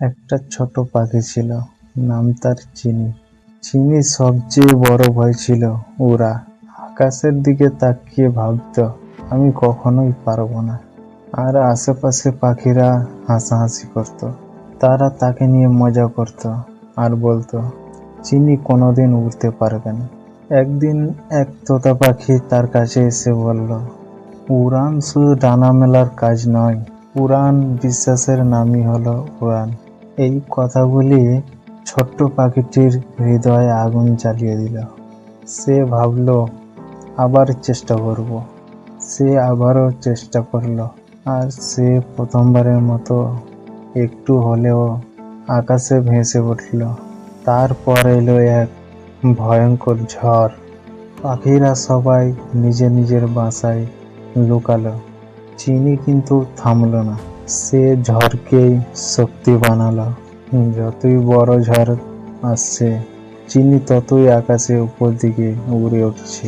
একটা ছোট পাখি ছিল, নাম তার চিনি। চিনি সবচেয়ে বড় ভয় ছিল ওরা। আকাশের দিকে তাকিয়ে ভাবতো, আমি কখনোই পারব না। আর আশেপাশে পাখিরা হাসাহাসি করত, তারা তাকে নিয়ে মজা করত আর বলতো, চিনি কোনোদিন উড়তে পারবে না। একদিন এক তোতা পাখি তার কাছে এসে বলল, উড়ান শুধু ডানা মেলার কাজ নয় উড়ান বিশ্বাসের নামই হলো উড়ান এই কথাগুলি ছোট্ট পাখিটির হৃদয়ে আগুন জ্বালিয়ে দিল। সে ভাবলো, আবার চেষ্টা করব। সে আবারও চেষ্টা করল, আর সে প্রথমবারের মতো একটু হলেও আকাশে ভেসে উঠল। তারপর এলো এক ভয়ঙ্কর ঝড়। পাখিরা সবাই নিজের নিজের বাসায় লুকালো। চিনি কিন্তু থামলো না। সে ঝড়কেই শক্তি বানালো। যতই বড় ঝড় আসছে, চিনি ততই আকাশে উপর দিকে উড়ে উঠছে।